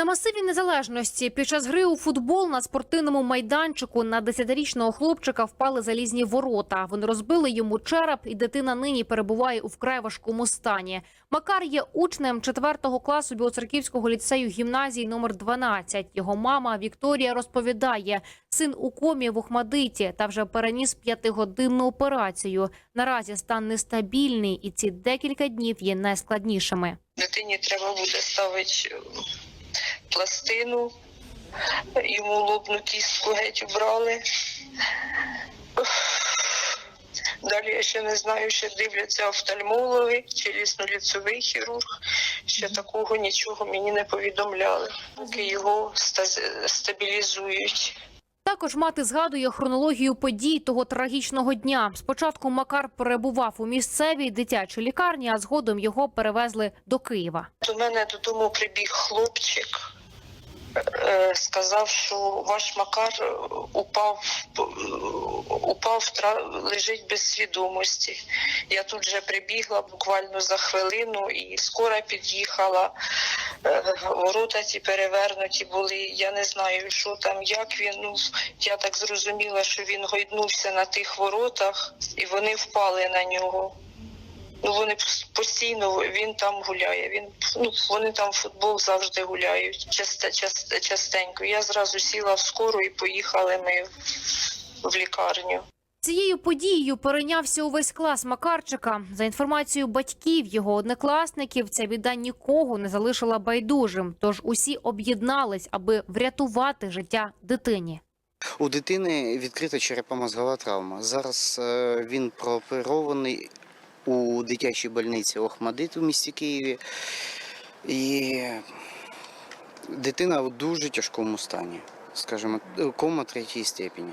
На масиві незалежності під час гри у футбол на спортивному майданчику на 10-річного хлопчика впали залізні ворота. Вони розбили йому череп, і дитина нині перебуває у вкрай важкому стані. Макар є учнем 4 класу Білоцерківського ліцею гімназії номер 12. Його мама Вікторія розповідає, син у комі в Ухмадиті та вже переніс п'ятигодинну операцію. Наразі стан нестабільний, і ці декілька днів є найскладнішими. Дитині треба буде ставити пластину, йому лобну кістку геть убрали. Далі я ще не знаю, ще дивляться офтальмологи чи лісно-ліцевий хірург. Ще такого нічого мені не повідомляли, поки його стабілізують. Також мати згадує хронологію подій того трагічного дня. Спочатку Макар перебував у місцевій дитячій лікарні, а згодом його перевезли до Києва. До мене додому прибіг хлопчик, сказав, що ваш Макар е, упав, е, упав, тра- лежить без свідомості. Я тут же прибігла буквально за хвилину, і скоро під'їхала. Е, Ворота ті перевернуті були. Я не знаю, що там, як він. Ну я так зрозуміла, що він гойднувся на тих воротах, і вони впали на нього. Ну вони пос- постійно він там гуляє. Він ну вони там в футбол завжди гуляють. Часто, часто, частенько. Я зразу сіла в скору і поїхали ми в, в лікарню. Цією подією перейнявся увесь клас Макарчика. За інформацією батьків його однокласників, ця біда нікого не залишила байдужим. Тож усі об'єднались, аби врятувати життя дитині. У дитини відкрита черепно-мозгова травма. Зараз е, він прооперований у дитячій больниці Охмадит у місті Києві. І дитина у дуже тяжкому стані, скажімо, кома третьої степені.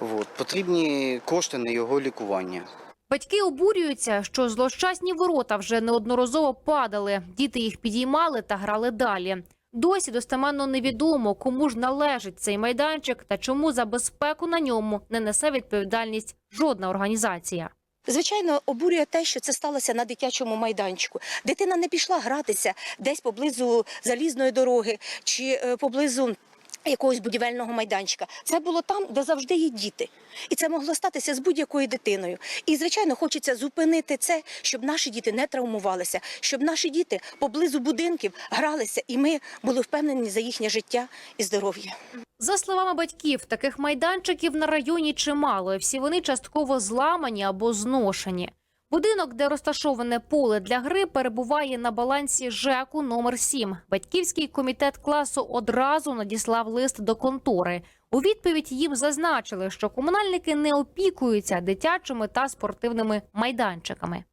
От. Потрібні кошти на його лікування. Батьки обурюються, що злощасні ворота вже неодноразово падали. Діти їх підіймали та грали далі. Досі достеменно невідомо, кому ж належить цей майданчик та чому за безпеку на ньому не несе відповідальність жодна організація. Звичайно, обурює те, що це сталося на дитячому майданчику. Дитина не пішла гратися десь поблизу залізної дороги чи е, поблизу. Якогось будівельного майданчика. Це було там, де завжди є діти. І це могло статися з будь-якою дитиною. І, звичайно, хочеться зупинити це, щоб наші діти не травмувалися, щоб наші діти поблизу будинків гралися, і ми були впевнені за їхнє життя і здоров'я. За словами батьків, таких майданчиків на районі чимало, і всі вони частково зламані або зношені. Будинок, де розташоване поле для гри, перебуває на балансі ЖЕКу номер 7 Батьківський комітет класу одразу надіслав лист до контори. У відповідь їм зазначили, що комунальники не опікуються дитячими та спортивними майданчиками.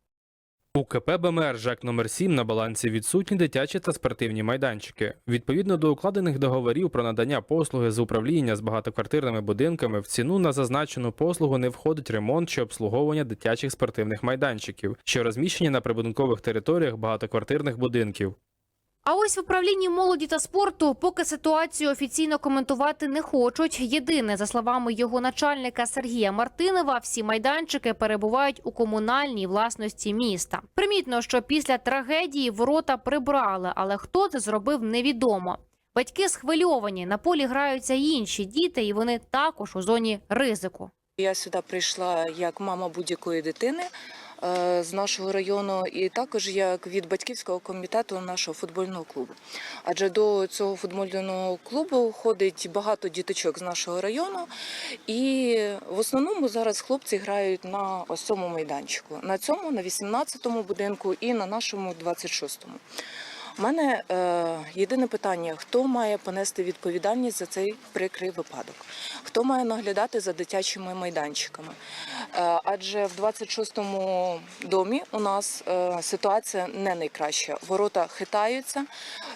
У КП БМР ЖЕК номер 7 на балансі відсутні дитячі та спортивні майданчики. Відповідно до укладених договорів про надання послуги з управління з багатоквартирними будинками, в ціну на зазначену послугу не входить ремонт чи обслуговування дитячих спортивних майданчиків, що розміщені на прибудинкових територіях багатоквартирних будинків. А ось в управлінні молоді та спорту поки ситуацію офіційно коментувати не хочуть. Єдине, за словами його начальника Сергія Мартинова, всі майданчики перебувають у комунальній власності міста. Примітно, що після трагедії ворота прибрали, але хто це зробив, невідомо. Батьки схвильовані. На полі граються інші діти, і вони також у зоні ризику. Я сюди прийшла як мама будь-якої дитини з нашого району, і також як від батьківського комітету нашого футбольного клубу. Адже до цього футбольного клубу ходить багато діточок з нашого району, і в основному зараз хлопці грають на ось цьому майданчику. На цьому, на 18-му будинку і на нашому 26-му. У мене е, єдине питання: хто має понести відповідальність за цей прикрий випадок? Хто має наглядати за дитячими майданчиками? Е, адже в 26-му домі у нас е, ситуація не найкраща. Ворота хитаються.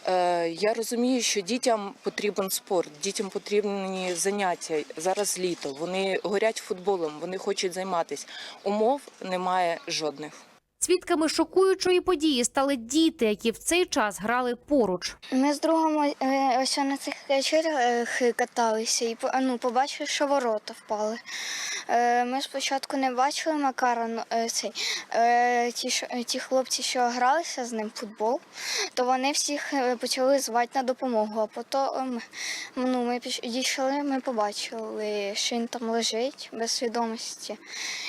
Е, я розумію, що дітям потрібен спорт, дітям потрібні заняття. Зараз літо. Вони горять футболом, вони хочуть займатися. Умов немає жодних. Свідками шокуючої події стали діти, які в цей час грали поруч. Ми з другом е, ось на цих черях каталися і ну, побачили, що ворота впали. Е, Ми спочатку не бачили Макара, ну, е, цей, е, ті, е, ті хлопці, що гралися з ним в футбол, то вони всіх е, почали звати на допомогу. А потім ну, ми піш- дійшли, ми побачили, що він там лежить без свідомості.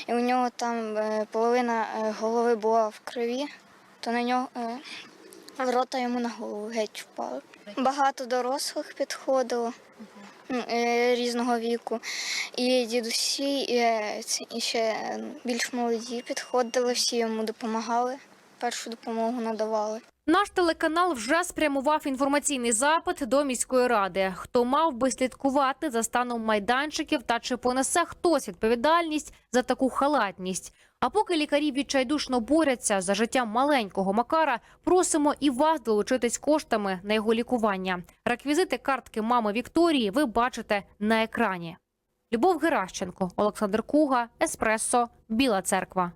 І у нього там е, половина е, голови була в крові, то на нього. е, Ворота йому на голову геть впали. Багато дорослих підходило ну, е, різного віку. І дідусі, і, е, ще більш молоді підходили, всі йому допомагали, першу допомогу надавали. Наш телеканал вже спрямував інформаційний запит до міської ради. Хто мав би слідкувати за станом майданчиків та чи понесе хтось відповідальність за таку халатність? А поки лікарі відчайдушно борються за життя маленького Макара, просимо і вас долучитись коштами на його лікування. Реквізити картки мами Вікторії ви бачите на екрані. Любов Геращенко, Олександр Куга, Еспресо, Біла Церква.